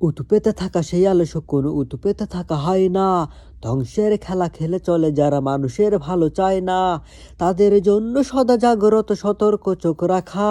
উতুপেতে থাকা সেই আলস্য কোনো উতুপেতে থাকা হয় না। ধ্বংসের খেলা খেলে চলে যারা মানুষের ভালো চায় না, তাদের জন্য সদা জাগ্রত সতর্ক চোখ রাখা।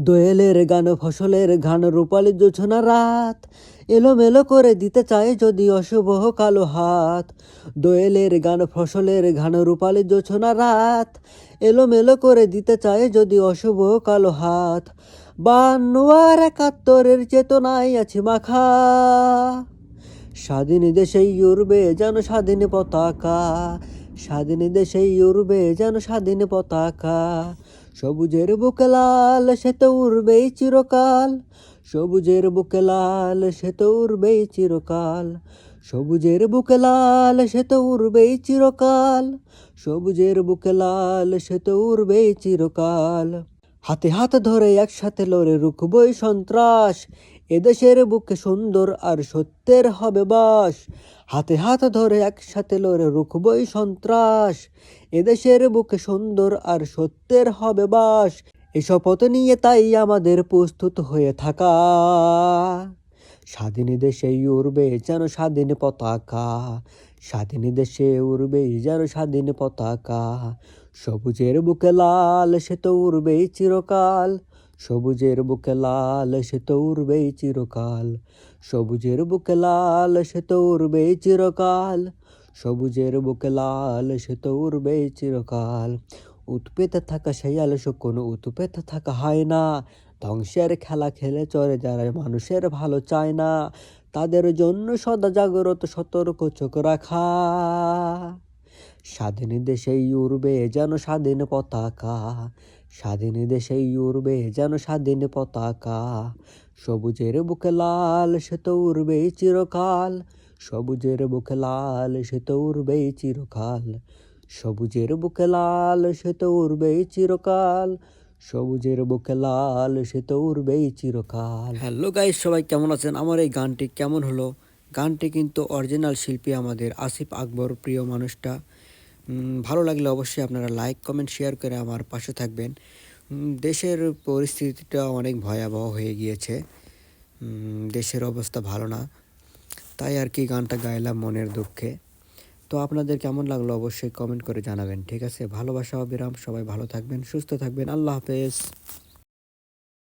দোয়েলের গান, ফসলের ঘান রূপালি জোছনা রাত। এলোমেলো করে দিতে চায় যদি অশুভ কালো হাত। দোয়েলের গান, ফসলের ঘান রূপালি জোছনা রাত। এলোমেলো করে দিতে চায় যদি অশুভ কালো হাত। বান্ন আর একাত্তরের চেতনায় আছে মাখা। স্বাধীন দেশেই উড়বে যেন স্বাধীন পতাকা। স্বাধীন দেশেই উড়বে যেন স্বাধীন পতাকা। সবুজের বুকে লাল, সে তো উড়বেই চিরকাল। সবুজের বুকে লাল, সে তো উড়বেই চিরকাল। সবুজের বুকে লাল, সে তো উড়বেই চিরকাল। সবুজের বুকে লাল, সে তো উড়বেই চিরকাল। হাতে হাত ধরে একসাথে লড়ে রুখবই সন্ত্রাস। এদেশের বুকে সুন্দর আর সত্যের হবে বাস। হাতে হাত ধরে একসাথে লড়ে রুখবই সন্ত্রাস। এদেশের বুকে সুন্দর আর সত্যের হবে বাস। এ শপথ নিয়ে তাই আমাদের প্রস্তুত হয়ে থাকা। স্বাধীন দেশে উড়বে যেন স্বাধীন পতাকা। স্বাধীন দেশে উড়বে যেন স্বাধীন পতাকা। সবুজের বুকে লাল সে তো উড়বেই চিরকাল। সবুজের বুকে লাল, সে তো উড়বেই চিরকাল। সবুজের বুকে লাল, সে তো উড়বেই চিরকাল। সবুজের বুকে লাল, সে তো উড়বেই চিরকাল। উৎপেতে থাকা সেই আলস্য কোনো উৎপেতে থাকা হয় না। ধ্বংসের খেলা খেলে চলে যারা মানুষের ভালো চায় না, তাদের জন্য সদা জাগ্রত, সতর্ক চোখ রাখা। স্বাধীন দেশেই উড়বে যেন স্বাধীন পতাকা, স্বাধীন দেশেই উড়বে যেন স্বাধীন পতাকা। সবুজের বুকে লাল সে তো উড়বেই চিরকাল, সবুজের বুকে লাল সে তো উড়বেই চিরকাল, সবুজের বুকে লাল সে তো উড়বেই চিরকাল, সবুজের বুকে লাল সে তো উড়বেই চিরকাল। হ্যালো গাইস সবাই কেমন আছেন? আমার এই গানটি কেমন হলো? গানটি কিন্তু অরিজিনাল শিল্পী আমাদের আসিফ আকবর, প্রিয় মানুষটা। ভালো লাগলে অবশ্যই আপনারা লাইক কমেন্ট শেয়ার করে আমার পাশে থাকবেন। দেশের পরিস্থিতিটা অনেক ভয়াবহ হয়ে গিয়েছে। দেশের অবস্থা ভালো না। তাই আর কি গানটা গাইলাম মনের দুঃখে। তো আপনাদের কেমন লাগল অবশ্যই কমেন্ট করে জানাবেন, ঠিক আছে? ভালোবাসা, অবিরাম, সবাই ভালো থাকবেন, সুস্থ থাকবেন। আল্লাহ হাফেজ।